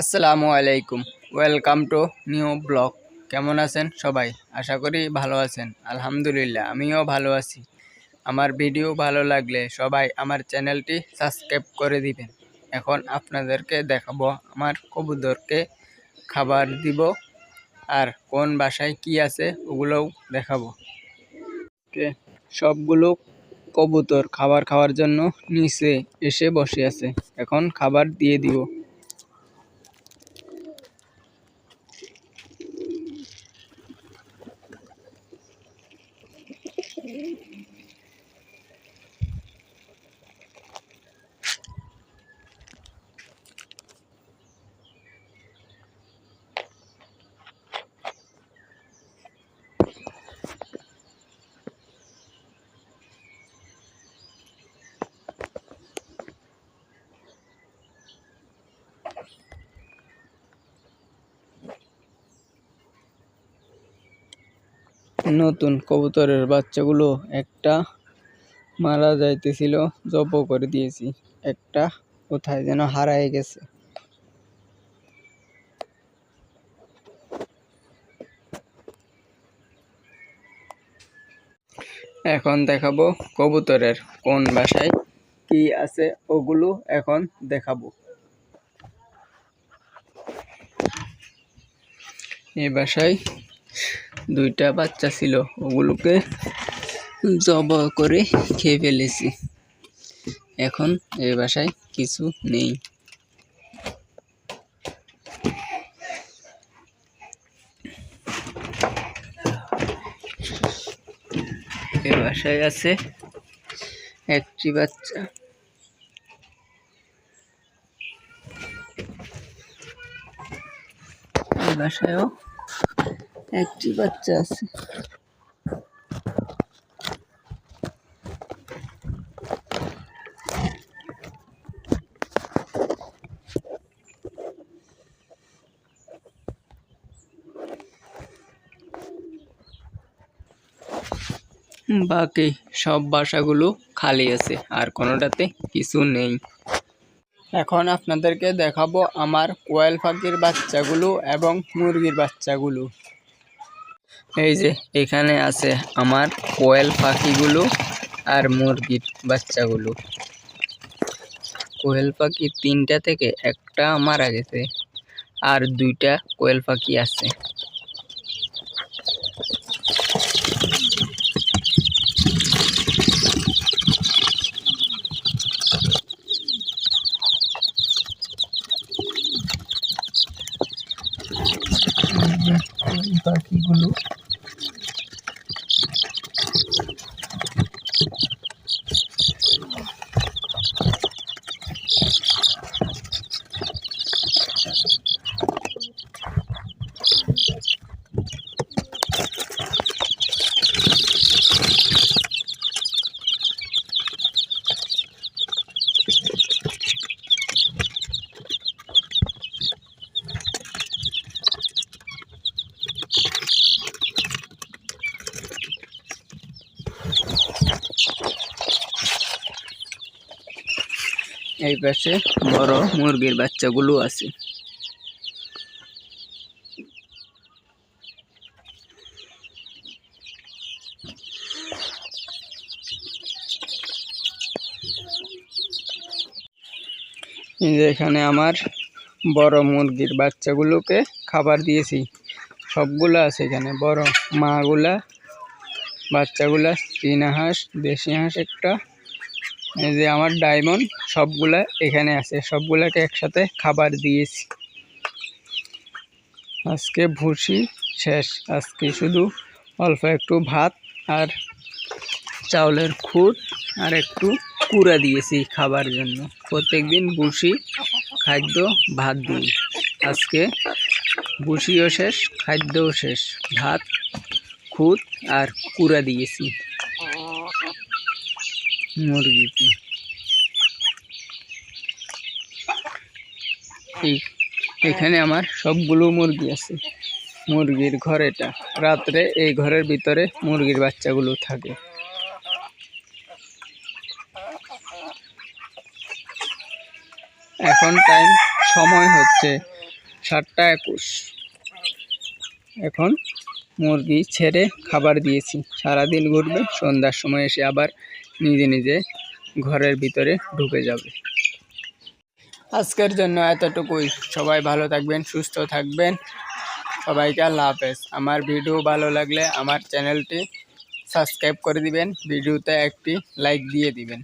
আসসালামু আলাইকুম। Welcome to new blog কেমন আছেন সবাই? আশা করি ভালো আছেন। আলহামদুলিল্লাহ, আমিও ভালো আছি। আমার ভিডিও ভালো লাগলে সবাই আমার চ্যানেলটি সাবস্ক্রাইব করে দিবেন। এখন আপনাদেরকে দেখাবো আমার কবুতরকে খাবার দিব আর কোন বাসায় কি আছে ওগুলোও দেখাবো। সবগুলো কবুতর খাবার খাওয়ার জন্য নিচে এসে বসে আছে। এখন খাবার দিয়ে দিব। নতুন কবুতরের বাচ্চাগুলো একটা মারা যাইতেছিল জব করে দিয়েছি। একটা কোথায় যেন হারায় গেছে। এখন দেখাবো কবুতরের কোন বাসায় কি আছে, ওগুলো এখন দেখাবো। এই বাসায় দুইটা বাচ্চা ছিল, ওগুলোকে জব করে খেয়ে ফেলেছি। এখন এ বাসায় কিছু নেই। এ বাসায় আছে একটি বাচ্চা। বাসায়ও একটি বাচ্চা আছে। বাকি সব বাসাগুলো খালি আছে, আর কোনোটাতে কিছু নেই। এখন আপনাদেরকে দেখাবো আমার কোয়েল পাখির বাচ্চাগুলো এবং মুরগির বাচ্চাগুলো। এই যে, এখানে আছে আমার কোয়েল পাখিগুলো আর মুরগির বাচ্চাগুলো। কোয়েল পাখি তিনটা থেকে একটা মারা গেছে আর দুইটা কোয়েল পাখি আছে। পাখিগুলো এই পাশে বড় মুরগির বাচ্চাগুলো আছে। এখানে আমার বড় মুরগির বাচ্চাগুলোকে খাবার দিয়েছি। সবগুলো আছে এখানে, বড় মাগুলা, বাচ্চাগুলা চীনা হাঁস, দেশি হাঁস একটা এই যে আমার ডায়মন্ড, সবগুলা এখানে আছে। সবগুলাকে একসাথে খাবার দিয়েছি। আজকে ভুসি শেষ। আজকে শুধু অল্প একটু ভাত আর চাউলের খুদ আর একটু কুড়া দিয়েছি খাবার জন্য। প্রত্যেকদিন ভুসি খাদ্য ভাত দিই। আজকে ভুসিও শেষ, খাদ্যও শেষ। ভাত খুদ আর কুড়া দিয়েছি। মুরগিকে এই, এখানে আমার সবগুলো মুরগি আছে। মুরগির ঘর এটা। রাত্রে এই ঘরের ভিতরে মুরগির বাচ্চাগুলো থাকে। এখন টাইম সময় হচ্ছে সাতটা একুশ। এখন মুরগি ছেড়ে খাবার দিয়েছি। সারাদিন ঘুরবে, সন্ধ্যার সময় এসে আবার নিজে নিজে ঘরের ভিতরে ঢুকে যাবে। আজকের জন্য এতটুকুই। সবাই ভালো থাকবেন, সুস্থ থাকবেন। সবাইকে আল্লাহ হাফেজ। আমার ভিডিও ভালো লাগলে আমার চ্যানেলটি সাবস্ক্রাইব করে দিবেন, ভিডিওতে একটি লাইক দিয়ে দিবেন।